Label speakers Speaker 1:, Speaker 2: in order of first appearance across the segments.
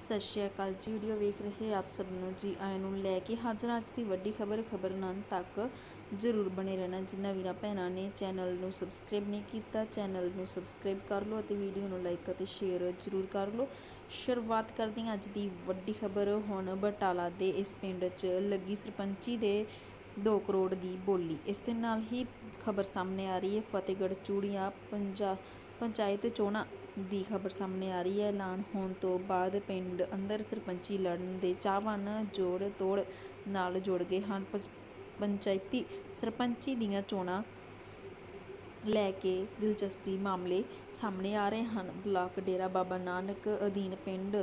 Speaker 1: ਸਤਿ ਸ਼੍ਰੀ ਅਕਾਲ ਜੀ ਵੀਡੀਓ ਵੇਖ ਰਹੇ ਆਪ ਸਭ ਨੂੰ। ਜੀ ਆਇਆਂ ਨੂੰ ਲੈ ਕੇ ਹਾਜ਼ਰ ਅੱਜ ਦੀ ਵੱਡੀ ਖਬਰ ਖਬਰ ਨਾਲ ਤੱਕ ਜ਼ਰੂਰ ਬਣੇ ਰਹਿਣਾ। ਜਿਨ੍ਹਾਂ ਵੀਰਾਂ ਭੈਣਾਂ ਨੇ ਚੈਨਲ ਨੂੰ ਸਬਸਕ੍ਰਾਈਬ ਨਹੀਂ ਕੀਤਾ, ਚੈਨਲ ਨੂੰ ਸਬਸਕ੍ਰਾਈਬ ਕਰ ਲਓ ਅਤੇ ਵੀਡੀਓ ਨੂੰ ਲਾਈਕ ਅਤੇ ਸ਼ੇਅਰ ਜ਼ਰੂਰ ਕਰ ਲਓ। ਸ਼ੁਰੂਆਤ ਕਰਦੇ ਹਾਂ ਅੱਜ ਦੀ ਵੱਡੀ ਖਬਰ। ਹੁਣ ਬਟਾਲਾ ਦੇ ਇਸ ਪਿੰਡ 'ਚ ਲੱਗੀ ਸਰਪੰਚੀ ਦੇ 2 ਕਰੋੜ ਦੀ ਬੋਲੀ। ਇਸ ਦੇ ਨਾਲ ਹੀ ਖਬਰ ਸਾਹਮਣੇ ਆ ਰਹੀ ਹੈ। ਫਤਿਹਗੜ੍ਹ ਚੂੜੀਆਂ, ਪੰਜਾ, ਪੰਚਾਇਤ ਚੋਣਾਂ ਦੀ ਖਬਰ ਸਾਹਮਣੇ ਆ ਰਹੀ ਹੈ। ਐਲਾਨ ਹੋਣ ਤੋਂ ਬਾਅਦ ਪਿੰਡ ਅੰਦਰ ਸਰਪੰਚੀ ਲੜਨ ਦੇ ਚਾਹਵਾਨ ਜੋੜ ਤੋੜ ਨਾਲ ਜੁੜ ਗਏ ਹਨ। ਪੰਚਾਇਤੀ ਸਰਪੰਚੀ ਦੀਆਂ ਚੋਣਾਂ ਲੈ ਕੇ ਦਿਲਚਸਪੀ ਮਾਮਲੇ ਸਾਹਮਣੇ ਆ ਰਹੇ ਹਨ। ਬਲਾਕ ਡੇਰਾ ਬਾਬਾ ਨਾਨਕ ਅਧੀਨ ਪਿੰਡ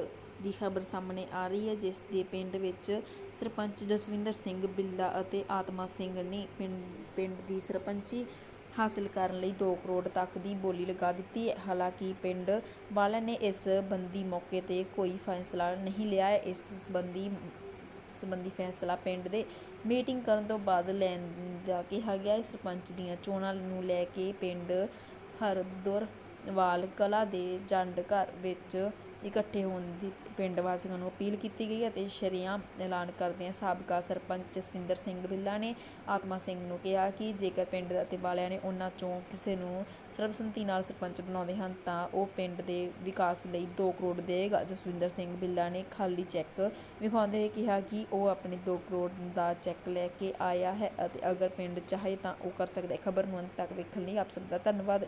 Speaker 1: ਦੀ ਖਬਰ ਸਾਹਮਣੇ ਆ ਰਹੀ ਹੈ, ਜਿਸ ਦੇ ਪਿੰਡ ਵਿੱਚ ਸਰਪੰਚ ਜਸਵਿੰਦਰ ਸਿੰਘ ਬਿੱਲਾ ਅਤੇ ਆਤਮਾ ਸਿੰਘ ਨੇ ਪਿੰਡ ਪਿੰਡ ਦੀ ਸਰਪੰਚੀ ਹਾਸਲ ਕਰਨ ਲਈ 2 ਕਰੋੜ ਤੱਕ ਦੀ ਬੋਲੀ ਲਗਾ ਦਿੱਤੀ ਹੈ। ਹਾਲਾਂਕਿ ਪਿੰਡ ਵਾਲਿਆਂ ਨੇ ਇਸ ਬੰਦੀ ਮੌਕੇ ਤੇ ਕੋਈ ਫੈਸਲਾ ਨਹੀਂ ਲਿਆ। ਇਸ ਸੰਬੰਧੀ ਸੰਬੰਧੀ ਫੈਸਲਾ ਪਿੰਡ ਦੇ ਮੀਟਿੰਗ ਕਰਨ ਤੋਂ ਬਾਅਦ ਲੈਣ ਦਾ ਕਿਹਾ ਗਿਆ। ਹੈ ਸਰਪੰਚ ਦੀਆਂ ਚੋਣਾਂ ਨੂੰ ਲੈ ਕੇ ਪਿੰਡ ਵਾਲ ਕਲਾ ਦੇ ਜੰਡ ਘਰ ਵਿੱਚ ਇਕੱਠੇ ਹੋਣ ਦੀ ਪਿੰਡ ਵਾਸੀਆਂ ਨੂੰ ਅਪੀਲ ਕੀਤੀ ਗਈ ਅਤੇ ਸ਼ਰੇਆਮ ਐਲਾਨ ਕਰਦਿਆਂ ਸਾਬਕਾ ਸਰਪੰਚ ਜਸਵਿੰਦਰ ਸਿੰਘ ਬਿੱਲਾ ਨੇ ਆਤਮਾ ਸਿੰਘ ਨੂੰ ਕਿਹਾ ਕਿ ਜੇਕਰ ਪਿੰਡ ਅਤੇ ਵਾਲਿਆਂ ਨੇ ਉਹਨਾਂ ਚੋਂ ਕਿਸੇ ਨੂੰ ਸਰਬਸੰਮਤੀ ਨਾਲ ਸਰਪੰਚ ਬਣਾਉਂਦੇ ਹਨ ਤਾਂ ਉਹ ਪਿੰਡ ਦੇ ਵਿਕਾਸ ਲਈ 2 ਕਰੋੜ ਦੇਵੇਗਾ। ਜਸਵਿੰਦਰ ਸਿੰਘ ਬਿੱਲਾ ਨੇ ਖਾਲੀ ਚੈੱਕ ਵਿਖਾਉਂਦੇ ਹੋਏ ਕਿਹਾ ਕਿ ਉਹ ਆਪਣੇ 2 ਕਰੋੜ ਦਾ ਚੈੱਕ ਲੈ ਕੇ ਆਇਆ ਹੈ ਅਤੇ ਅਗਰ ਪਿੰਡ ਚਾਹੇ ਤਾਂ ਉਹ ਕਰ ਸਕਦਾ ਹੈ। ਖਬਰ ਨੂੰ ਅੰਤ ਤੱਕ ਵੇਖਣ ਲਈ ਆਪ ਸਭ ਦਾ ਧੰਨਵਾਦ।